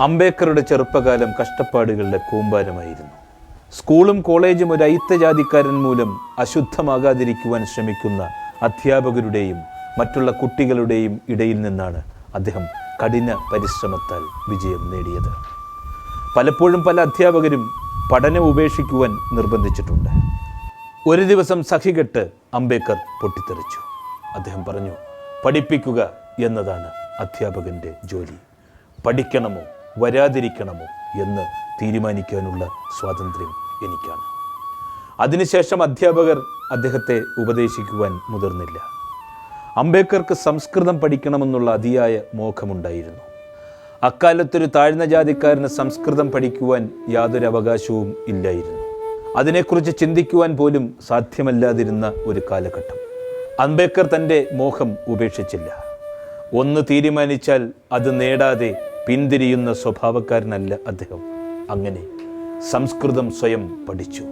അംബേദ്കറുടെ ചെറുപ്പകാലം കഷ്ടപ്പാടുകളുടെ കൂമ്പാരമായിരുന്നു. സ്കൂളും കോളേജും ഒരു ഐത്തജാതിക്കാരൻ മൂലം അശുദ്ധമാകാതിരിക്കുവാൻ ശ്രമിക്കുന്ന അധ്യാപകരുടെയും മറ്റുള്ള കുട്ടികളുടെയും ഇടയിൽ നിന്നാണ് അദ്ദേഹം കഠിന പരിശ്രമത്താൽ വിജയം നേടിയത്. പലപ്പോഴും പല അധ്യാപകരും പഠനം ഉപേക്ഷിക്കുവാൻ നിർബന്ധിച്ചിട്ടുണ്ട്. ഒരു ദിവസം സഹികെട്ട് അംബേദ്കർ പൊട്ടിത്തെറിച്ചു. അദ്ദേഹം പറഞ്ഞു പഠിപ്പിക്കുക എന്നതാണ് അധ്യാപകന്റെ ജോലി. പഠിക്കണമോ? വരാതിരിക്കണമോ എന്ന് തീരുമാനിക്കാനുള്ള സ്വാതന്ത്ര്യം എനിക്കാണ്. അതിനുശേഷം അധ്യാപകർ അദ്ദേഹത്തെ ഉപദേശിക്കുവാൻ മുതിർന്നില്ല. അംബേദ്കർക്ക് സംസ്കൃതം പഠിക്കണമെന്നുള്ള അതിയായ മോഹമുണ്ടായിരുന്നു. അക്കാലത്തൊരു താഴ്ന്ന ജാതിക്കാരന് സംസ്കൃതം പഠിക്കുവാൻ യാതൊരു അവകാശവും ഇല്ലായിരുന്നു. അതിനെക്കുറിച്ച് ചിന്തിക്കുവാൻ പോലും സാധ്യമല്ലാതിരുന്ന ഒരു കാലഘട്ടം. അംബേദ്കർ തന്റെ മോഹം ഉപേക്ഷിച്ചില്ല. ഒന്ന് തീരുമാനിച്ചാൽ അത് നേടാതെ പിന്തിരിയുന്ന സ്വഭാവക്കാരനല്ല അദ്ദേഹം. അങ്ങനെ സംസ്കൃതം സ്വയം പഠിച്ചു.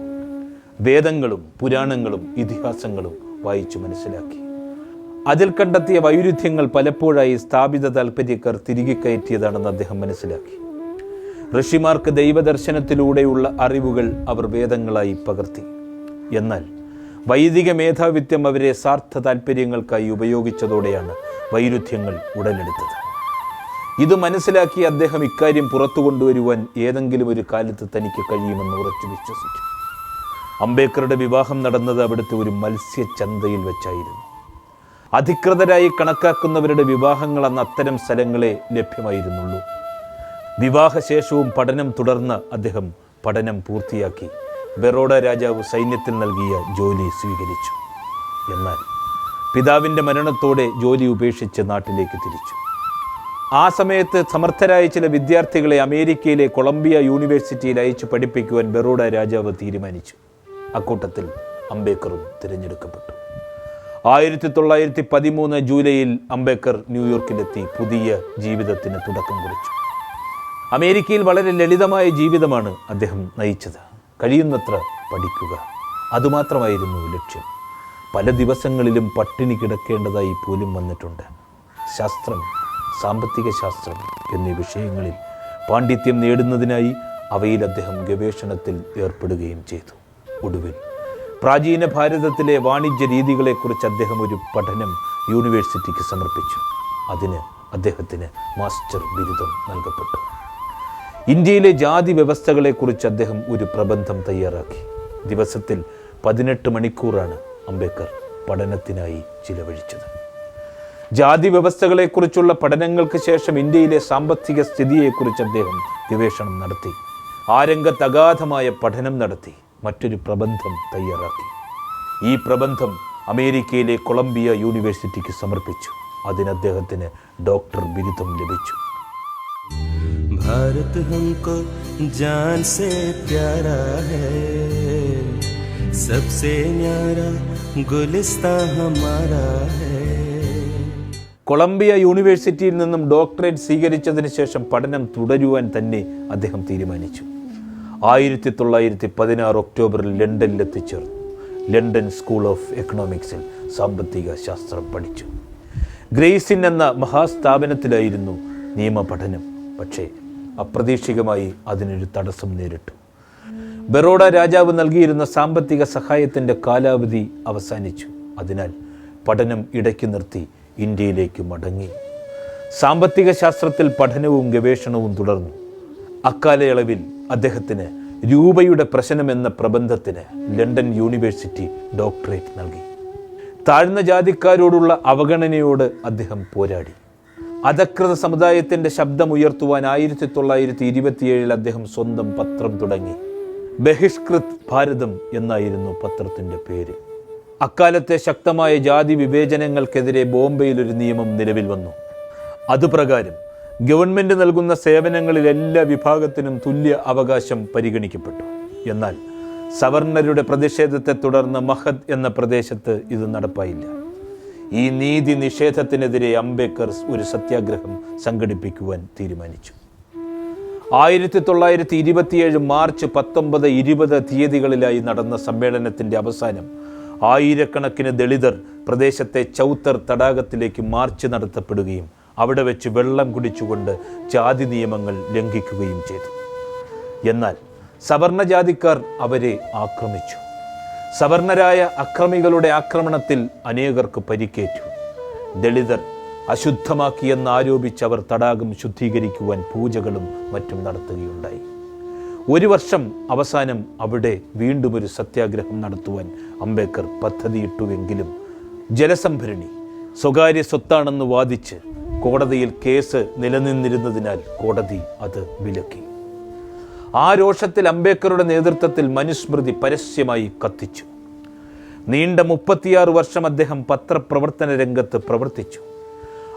വേദങ്ങളും പുരാണങ്ങളും ഇതിഹാസങ്ങളും വായിച്ചു മനസ്സിലാക്കി. അതിൽ കണ്ടെത്തിയ വൈരുദ്ധ്യങ്ങൾ പലപ്പോഴായി സ്ഥാപിത താൽപ്പര്യക്കാർ തിരികെ കയറ്റിയതാണെന്ന് അദ്ദേഹം മനസ്സിലാക്കി. ഋഷിമാർക്ക് ദൈവദർശനത്തിലൂടെയുള്ള അറിവുകൾ അവർ വേദങ്ങളായി പകർത്തി. എന്നാൽ വൈദിക മേധാവിത്വം അവരെ സാർത്ഥ താൽപ്പര്യങ്ങൾക്കായി ഉപയോഗിച്ചതോടെയാണ് വൈരുദ്ധ്യങ്ങൾ ഉടലെടുത്തത്. ഇത് മനസ്സിലാക്കി അദ്ദേഹം ഇക്കാര്യം പുറത്തു കൊണ്ടുവരുവാൻ ഏതെങ്കിലും ഒരു കാലത്ത് തനിക്ക് കഴിയുമെന്ന് ഉറച്ചു വിശ്വസിച്ചു. അംബേദ്കറുടെ വിവാഹം നടന്നത് അവിടുത്തെ ഒരു മത്സ്യചന്തയിൽ വെച്ചായിരുന്നു. അധികൃതരായി കണക്കാക്കുന്നവരുടെ വിവാഹങ്ങൾ അന്ന് അത്തരം സ്ഥലങ്ങളെ ലഭ്യമായിരുന്നുള്ളൂ. വിവാഹശേഷവും പഠനം തുടർന്ന് അദ്ദേഹം പഠനം പൂർത്തിയാക്കി ബറോഡ രാജാവ് സൈന്യത്തിൽ നൽകിയ ജോലി സ്വീകരിച്ചു. എന്നാൽ പിതാവിന്റെ മരണത്തോടെ ജോലി ഉപേക്ഷിച്ച് നാട്ടിലേക്ക് തിരിച്ചു. ആ സമയത്ത് സമർത്ഥരായ ചില വിദ്യാർത്ഥികളെ അമേരിക്കയിലെ കൊളംബിയ യൂണിവേഴ്സിറ്റിയിൽ അയച്ചു പഠിപ്പിക്കുവാൻ ബറോഡ രാജാവ് തീരുമാനിച്ചു. അക്കൂട്ടത്തിൽ അംബേദ്കറും തിരഞ്ഞെടുക്കപ്പെട്ടു. ആയിരത്തി തൊള്ളായിരത്തി പതിമൂന്ന് ജൂലൈയിൽ അംബേദ്കർ ന്യൂയോർക്കിലെത്തി പുതിയ ജീവിതത്തിന് തുടക്കം കുറിച്ചു. അമേരിക്കയിൽ വളരെ ലളിതമായ ജീവിതമാണ് അദ്ദേഹം നയിച്ചത്. കഴിയുന്നത്ര പഠിക്കുക. അതുമാത്രമായിരുന്നു ലക്ഷ്യം. പല ദിവസങ്ങളിലും പട്ടിണി കിടക്കേണ്ടതായി പോലും വന്നിട്ടുണ്ട്. ശാസ്ത്രം സാമ്പത്തിക ശാസ്ത്രം എന്നീ വിഷയങ്ങളിൽ പാണ്ഡിത്യം നേടുന്നതിനായി അവയിൽ അദ്ദേഹം ഗവേഷണത്തിൽ ഏർപ്പെടുകയും ചെയ്തു. ഒടുവിൽ പ്രാചീന ഭാരതത്തിലെ വാണിജ്യ രീതികളെക്കുറിച്ച് അദ്ദേഹം ഒരു പഠനം യൂണിവേഴ്സിറ്റിക്ക് സമർപ്പിച്ചു. അതിന് അദ്ദേഹത്തിന് മാസ്റ്റർ ബിരുദം നൽകപ്പെട്ടു. ഇന്ത്യയിലെ ജാതി വ്യവസ്ഥകളെക്കുറിച്ച് അദ്ദേഹം ഒരു പ്രബന്ധം തയ്യാറാക്കി. ദിവസത്തിൽ പതിനെട്ട് മണിക്കൂറാണ് അംബേദ്കർ പഠനത്തിനായി ചിലവഴിച്ചത്. ജാതി വ്യവസ്ഥകളെക്കുറിച്ചുള്ള പഠനങ്ങൾക്ക് ശേഷം ഇന്ത്യയിലെ സാമ്പത്തിക സ്ഥിതിയെക്കുറിച്ച് അദ്ദേഹം ഗവേഷണം നടത്തി ആ രംഗത്ത് അഗാധമായ പഠനം നടത്തി മറ്റൊരു പ്രബന്ധം തയ്യാറാക്കി ഈ പ്രബന്ധം അമേരിക്കയിലെ കൊളംബിയ യൂണിവേഴ്സിറ്റിക്ക് സമർപ്പിച്ചു അതിന് അദ്ദേഹത്തിന് ഡോക്ടർ ബിരുദം ലഭിച്ചു भारत हमको जान से प्यारा है सबसे न्यारा गुलिस्ता हमारा है കൊളംബിയ യൂണിവേഴ്സിറ്റിയിൽ നിന്നും ഡോക്ടറേറ്റ് സ്വീകരിച്ചതിന് ശേഷം പഠനം തുടരുവാൻ തന്നെ അദ്ദേഹം തീരുമാനിച്ചു. ആയിരത്തി തൊള്ളായിരത്തി പതിനാറ് ഒക്ടോബറിൽ ലണ്ടനിൽ എത്തിച്ചേർന്നു. ലണ്ടൻ സ്കൂൾ ഓഫ് എക്കണോമിക്സിൽ സാമ്പത്തിക ശാസ്ത്രം പഠിച്ചു. ഗ്രേസിൻ എന്ന മഹാസ്ഥാപനത്തിലായിരുന്നു നിയമപഠനം. പക്ഷേ അപ്രതീക്ഷിതമായി അതിനൊരു തടസ്സം നേരിട്ടു. ബറോഡ രാജാവ് നൽകിയിരുന്ന സാമ്പത്തിക സഹായത്തിന്റെ കാലാവധി അവസാനിച്ചു. അതിനാൽ പഠനം ഇടയ്ക്ക് നിർത്തി ഇന്ത്യയിലേക്ക് മടങ്ങി. സാമ്പത്തിക ശാസ്ത്രത്തിൽ പഠനവും ഗവേഷണവും തുടർന്നു. അക്കാലയളവിൽ അദ്ദേഹത്തിന് രൂപയുടെ പ്രശ്നം എന്ന പ്രബന്ധത്തിന് ലണ്ടൻ യൂണിവേഴ്സിറ്റി ഡോക്ടറേറ്റ് നൽകി. താഴ്ന്ന ജാതിക്കാരോടുള്ള അവഗണനയോട് അദ്ദേഹം പോരാടി. അധകൃത സമുദായത്തിന്റെ ശബ്ദമുയർത്തുവാൻ ആയിരത്തി തൊള്ളായിരത്തി ഇരുപത്തിയേഴിൽ അദ്ദേഹം സ്വന്തം പത്രം തുടങ്ങി. ബഹിഷ്കൃത് ഭാരതം എന്നായിരുന്നു പത്രത്തിന്റെ പേര്. അക്കാലത്തെ ശക്തമായ ജാതി വിവേചനങ്ങൾക്കെതിരെ ബോംബെയിൽ ഒരു നിയമം നിലവിൽ വന്നു. അതുപ്രകാരം ഗവൺമെന്റ് നൽകുന്ന സേവനങ്ങളിൽ എല്ലാ വിഭാഗത്തിനും തുല്യ അവകാശം പരിഗണിക്കപ്പെട്ടു. എന്നാൽ സവർണരുടെ പ്രതിഷേധത്തെ തുടർന്ന് മഹദ് എന്ന പ്രദേശത്ത് ഇത് നടപ്പായില്ല. ഈ നീതി നിഷേധത്തിനെതിരെ അംബേദ്കർ ഒരു സത്യാഗ്രഹം സംഘടിപ്പിക്കുവാൻ തീരുമാനിച്ചു. ആയിരത്തി തൊള്ളായിരത്തി ഇരുപത്തിയേഴ് മാർച്ച് പത്തൊമ്പത് ഇരുപത് തീയതികളിലായി നടന്ന സമ്മേളനത്തിന്റെ അവസാനം ആയിരക്കണക്കിന് ദളിതർ പ്രദേശത്തെ ചൗത്തർ തടാകത്തിലേക്ക് മാർച്ച് നടത്തപ്പെടുകയും അവിടെ വെച്ച് വെള്ളം കുടിച്ചുകൊണ്ട് ജാതി നിയമങ്ങൾ ലംഘിക്കുകയും ചെയ്തു. എന്നാൽ സവർണ ജാതിക്കാർ അവരെ ആക്രമിച്ചു. സവർണരായ അക്രമികളുടെ ആക്രമണത്തിൽ അനേകർക്ക് പരിക്കേറ്റു. ദളിതർ അശുദ്ധമാക്കിയെന്ന് ആരോപിച്ച് അവർ തടാകം ശുദ്ധീകരിക്കുവാൻ പൂജകളും മറ്റും നടത്തുകയുണ്ടായി. ഒരു വർഷം അവസാനം അവിടെ വീണ്ടും ഒരു സത്യാഗ്രഹം നടത്തുവാൻ അംബേദ്കർ പദ്ധതിയിട്ടുവെങ്കിലും ജലസംഭരണി സ്വകാര്യ സ്വത്താണെന്ന് വാദിച്ച് കോടതിയിൽ കേസ് നിലനിന്നിരുന്നതിനാൽ കോടതി അത് വിലക്കി. ആ രോഷത്തിൽ അംബേദ്കറുടെ നേതൃത്വത്തിൽ മനുസ്മൃതി പരസ്യമായി കത്തിച്ചു. നീണ്ട മുപ്പത്തിയാറ് വർഷം അദ്ദേഹം പത്രപ്രവർത്തന രംഗത്ത് പ്രവർത്തിച്ചു.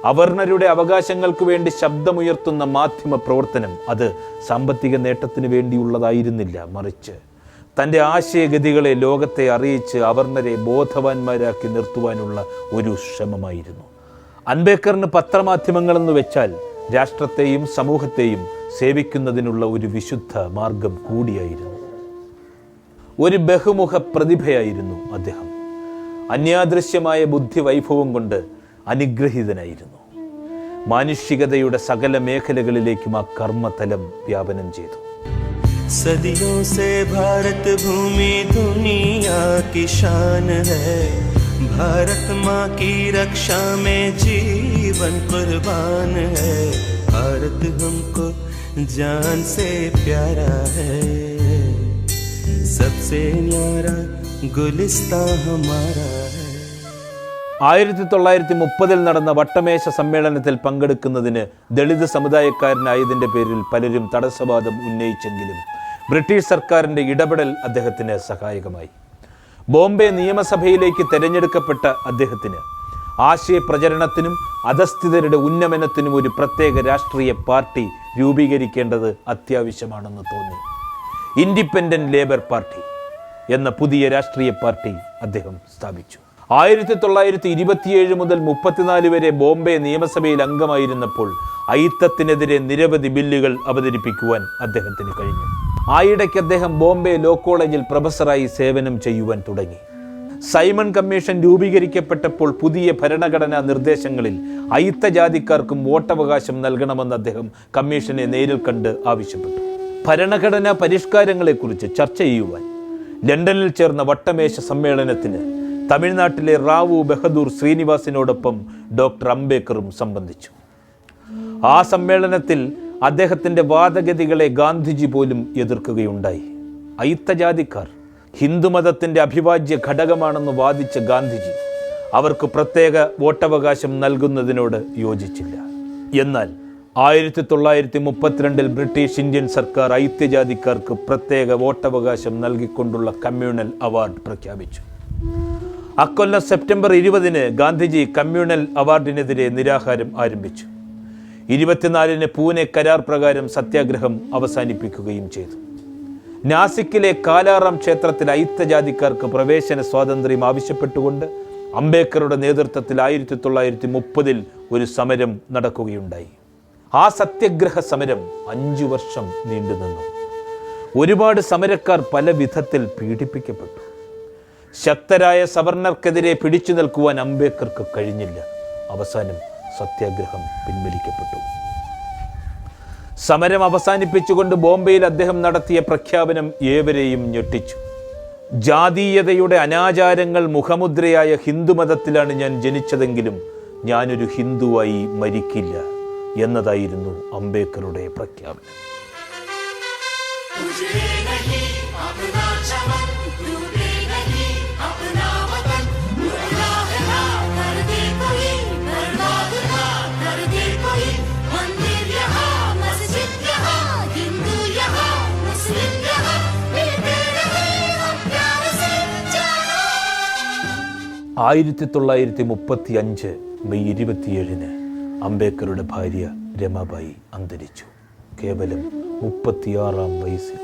അവർണരുടെ അവകാശങ്ങൾക്ക് വേണ്ടി ശബ്ദമുയർത്തുന്ന മാധ്യമ പ്രവർത്തനം അത് സാമ്പത്തിക നേട്ടത്തിന് വേണ്ടിയുള്ളതായിരുന്നില്ല മറിച്ച് തന്റെ ആശയഗതികളെ ലോകത്തെ അറിയിച്ച് അവർണരെ ബോധവാന്മാരാക്കി നിർത്തുവാനുള്ള ഒരു ശ്രമമായിരുന്നു. അംബേദ്കറിന് പത്രമാധ്യമങ്ങളെന്ന് വെച്ചാൽ രാഷ്ട്രത്തെയും സമൂഹത്തെയും സേവിക്കുന്നതിനുള്ള ഒരു വിശുദ്ധ മാർഗം കൂടിയായിരുന്നു. ഒരു ബഹുമുഖ പ്രതിഭയായിരുന്നു അദ്ദേഹം. അന്യാദൃശ്യമായ ബുദ്ധി വൈഭവം കൊണ്ട് അനുഗ്രഹീതനായിരുന്നു മാനുഷികതയുടെ സകല മേഖലകളിലേക്കും ആ കർമ്മതലം വ്യാപനം ചെയ്തു सदियों से भारत भूमि दुनिया की शान है भारत माँ की रक्षा में जीवन कुर्बान है भारत हमको जान से प्यारा है सबसे न्यारा गुलिस्ता हमारा है ആയിരത്തി തൊള്ളായിരത്തി മുപ്പതിൽ നടന്ന വട്ടമേശ സമ്മേളനത്തിൽ പങ്കെടുക്കുന്നതിന് ദളിത് സമുദായക്കാരനായതിന്റെ പേരിൽ പലരും തടസ്സവാദം ഉന്നയിച്ചെങ്കിലും ബ്രിട്ടീഷ് സർക്കാരിന്റെ ഇടപെടൽ അദ്ദേഹത്തിന് സഹായകമായി. ബോംബെ നിയമസഭയിലേക്ക് തിരഞ്ഞെടുക്കപ്പെട്ട അദ്ദേഹത്തിന് ആശയപ്രചരണത്തിനും അധസ്ഥിതരുടെ ഉന്നമനത്തിനും ഒരു പ്രത്യേക രാഷ്ട്രീയ പാർട്ടി രൂപീകരിക്കേണ്ടത് അത്യാവശ്യമാണെന്ന് തോന്നി. ഇൻഡിപെൻഡന്റ് ലേബർ പാർട്ടി എന്ന പുതിയ രാഷ്ട്രീയ പാർട്ടി അദ്ദേഹം സ്ഥാപിച്ചു. ആയിരത്തി തൊള്ളായിരത്തി ഇരുപത്തിയേഴ് മുതൽ മുപ്പത്തിനാല് വരെ ബോംബെ നിയമസഭയിൽ അംഗമായിരുന്നപ്പോൾ അയിത്തത്തിനെതിരെ നിരവധി ബില്ലുകൾ അവതരിപ്പിക്കുവാൻ അദ്ദേഹത്തിന് കഴിഞ്ഞു. ആയിടയ്ക്ക് അദ്ദേഹം ബോംബെ ലോ കോളേജിൽ പ്രൊഫസറായി സേവനം ചെയ്യുവാൻ തുടങ്ങി. സൈമൺ കമ്മീഷൻ രൂപീകരിക്കപ്പെട്ടപ്പോൾ പുതിയ ഭരണഘടനാ നിർദ്ദേശങ്ങളിൽ അയിത്ത ജാതിക്കാർക്കും വോട്ടവകാശം നൽകണമെന്ന് അദ്ദേഹം കമ്മീഷനെ നേരിൽ കണ്ട് ആവശ്യപ്പെട്ടു. ഭരണഘടനാ പരിഷ്കാരങ്ങളെക്കുറിച്ച് ചർച്ച ചെയ്യുവാൻ ലണ്ടനിൽ ചേർന്ന വട്ടമേശ സമ്മേളനത്തിന് തമിഴ്നാട്ടിലെ റാവു ബഹദൂർ ശ്രീനിവാസിനോടൊപ്പം ഡോക്ടർ അംബേദ്കറും സംബന്ധിച്ചു. ആ സമ്മേളനത്തിൽ അദ്ദേഹത്തിന്റെ വാദഗതികളെ ഗാന്ധിജി പോലും എതിർക്കുകയുണ്ടായി. അയിത്തജാതിക്കാർ ഹിന്ദുമതത്തിന്റെ അഭിവാജ്യ ഘടകമാണെന്ന് വാദിച്ച ഗാന്ധിജി അവർക്ക് പ്രത്യേക വോട്ടവകാശം നൽകുന്നതിനോട് യോജിച്ചില്ല. എന്നാൽ ആയിരത്തി തൊള്ളായിരത്തി മുപ്പത്തിരണ്ടിൽ ബ്രിട്ടീഷ് ഇന്ത്യൻ സർക്കാർ ഐത്യജാതിക്കാർക്ക് പ്രത്യേക വോട്ടവകാശം നൽകിക്കൊണ്ടുള്ള കമ്മ്യൂണൽ അവാർഡ് പ്രഖ്യാപിച്ചു. അക്കൊല്ലം സെപ്റ്റംബർ ഇരുപതിന് ഗാന്ധിജി കമ്മ്യൂണൽ അവാർഡിനെതിരെ നിരാഹാരം ആരംഭിച്ചു. ഇരുപത്തിനാലിന് പൂനെ കരാർ പ്രകാരം സത്യാഗ്രഹം അവസാനിപ്പിക്കുകയും ചെയ്തു. നാസിക്കിലെ കാലാറാം ക്ഷേത്രത്തിൽ അയിത്തജാതിക്കാർക്ക് പ്രവേശന സ്വാതന്ത്ര്യം ആവശ്യപ്പെട്ടുകൊണ്ട് അംബേദ്കറുടെ നേതൃത്വത്തിൽ ആയിരത്തി തൊള്ളായിരത്തി മുപ്പതിൽ ഒരു സമരം നടക്കുകയുണ്ടായി. ആ സത്യഗ്രഹ സമരം അഞ്ചു വർഷം നീണ്ടുനിന്നു. ഒരുപാട് സമരക്കാർ പല വിധത്തിൽ പീഡിപ്പിക്കപ്പെട്ടു. ശക്തരായ സവർണർക്കെതിരെ പിടിച്ചു നിൽക്കുവാൻ അംബേദ്കർക്ക് കഴിഞ്ഞില്ല. അവസാനം സത്യാഗ്രഹം പിൻവലിക്കപ്പെട്ടു. സമരം അവസാനിപ്പിച്ചുകൊണ്ട് ബോംബെയിൽ അദ്ദേഹം നടത്തിയ പ്രഖ്യാപനം ഏവരെയും ഞെട്ടിച്ചു. ജാതീയതയുടെ അനാചാരങ്ങൾ മുഖമുദ്രയായ ഹിന്ദുമതത്തിലാണ് ഞാൻ ജനിച്ചതെങ്കിലും ഞാനൊരു ഹിന്ദുവായി മരിക്കില്ല എന്നതായിരുന്നു അംബേദ്കറുടെ പ്രഖ്യാപനം. ആയിരത്തി തൊള്ളായിരത്തി മുപ്പത്തി അഞ്ച് മെയ് ഇരുപത്തിയേഴിന് അംബേദ്കറുടെ ഭാര്യ രമാബായി അന്തരിച്ചു. കേവലം മുപ്പത്തിയാറാം വയസ്സിൽ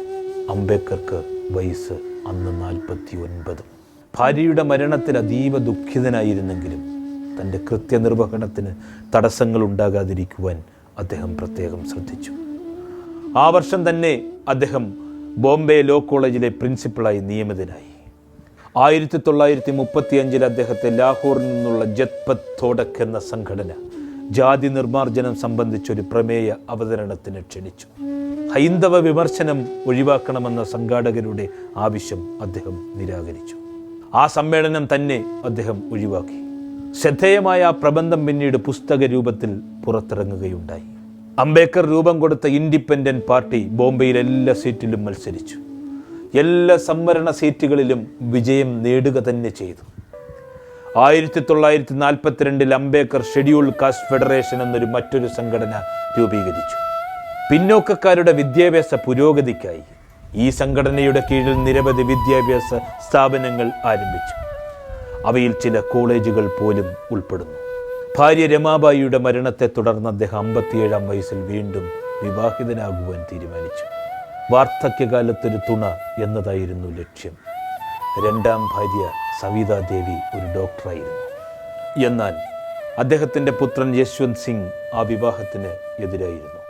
അംബേദ്കർക്ക് വയസ്സ് അന്ന് നാൽപ്പത്തി ഒൻപത് ഭാര്യയുടെ മരണത്തിൽ അതീവ ദുഃഖിതനായിരുന്നെങ്കിലും തന്റെ കൃത്യനിർവഹണത്തിന് തടസ്സങ്ങൾ ഉണ്ടാകാതിരിക്കുവാൻ അദ്ദേഹം പ്രത്യേകം ശ്രദ്ധിച്ചു. ആ വർഷം തന്നെ അദ്ദേഹം ബോംബെ ലോ കോളേജിലെ പ്രിൻസിപ്പളായി നിയമിതനായി. ആയിരത്തി തൊള്ളായിരത്തി മുപ്പത്തി അഞ്ചിൽ അദ്ദേഹത്തെ ലാഹോറിൽ നിന്നുള്ള ജത്പത് തോടക് എന്ന സംഘടന ജാതി നിർമ്മാർജനം സംബന്ധിച്ചൊരു പ്രമേയ അവതരണത്തിന് ക്ഷണിച്ചു. ഹൈന്ദവ വിമർശനം ഒഴിവാക്കണമെന്ന സംഘാടകരുടെ ആവശ്യം അദ്ദേഹം നിരാകരിച്ചു. ആ സമ്മേളനം തന്നെ അദ്ദേഹം ഒഴിവാക്കി. ശ്രദ്ധേയമായ ആ പ്രബന്ധം പിന്നീട് പുസ്തക രൂപത്തിൽ പുറത്തിറങ്ങുകയുണ്ടായി. അംബേദ്കർ രൂപം കൊടുത്ത ഇൻഡിപെൻഡന്റ് പാർട്ടി ബോംബെയിൽ എല്ലാ സീറ്റിലും മത്സരിച്ചു. എല്ലാ സംവരണ സീറ്റുകളിലും വിജയം നേടുക തന്നെ ചെയ്തു. ആയിരത്തി തൊള്ളായിരത്തി നാൽപ്പത്തിരണ്ടിൽ അംബേദ്കർ ഷെഡ്യൂൾ കാസ്റ്റ് ഫെഡറേഷൻ എന്നൊരു മറ്റൊരു സംഘടന രൂപീകരിച്ചു. പിന്നോക്കക്കാരുടെ വിദ്യാഭ്യാസ പുരോഗതിക്കായി ഈ സംഘടനയുടെ കീഴിൽ നിരവധി വിദ്യാഭ്യാസ സ്ഥാപനങ്ങൾ ആരംഭിച്ചു. അവയിൽ ചില കോളേജുകൾ പോലും ഉൾപ്പെടുന്നു. ഭാര്യ രമാബായിയുടെ മരണത്തെ തുടർന്ന് അദ്ദേഹം അമ്പത്തിയേഴാം വയസ്സിൽ വീണ്ടും വിവാഹിതനാകുവാൻ തീരുമാനിച്ചു. വാർദ്ധക്യകാലത്തൊരു തുണ എന്നതായിരുന്നു ലക്ഷ്യം. രണ്ടാം ഭാര്യ സവിതാദേവി ഒരു ഡോക്ടറായിരുന്നു. എന്നാൽ അദ്ദേഹത്തിന്റെ പുത്രൻ യശ്വന്ത് സിംഗ് ആ വിവാഹത്തിന് എതിരായിരുന്നു.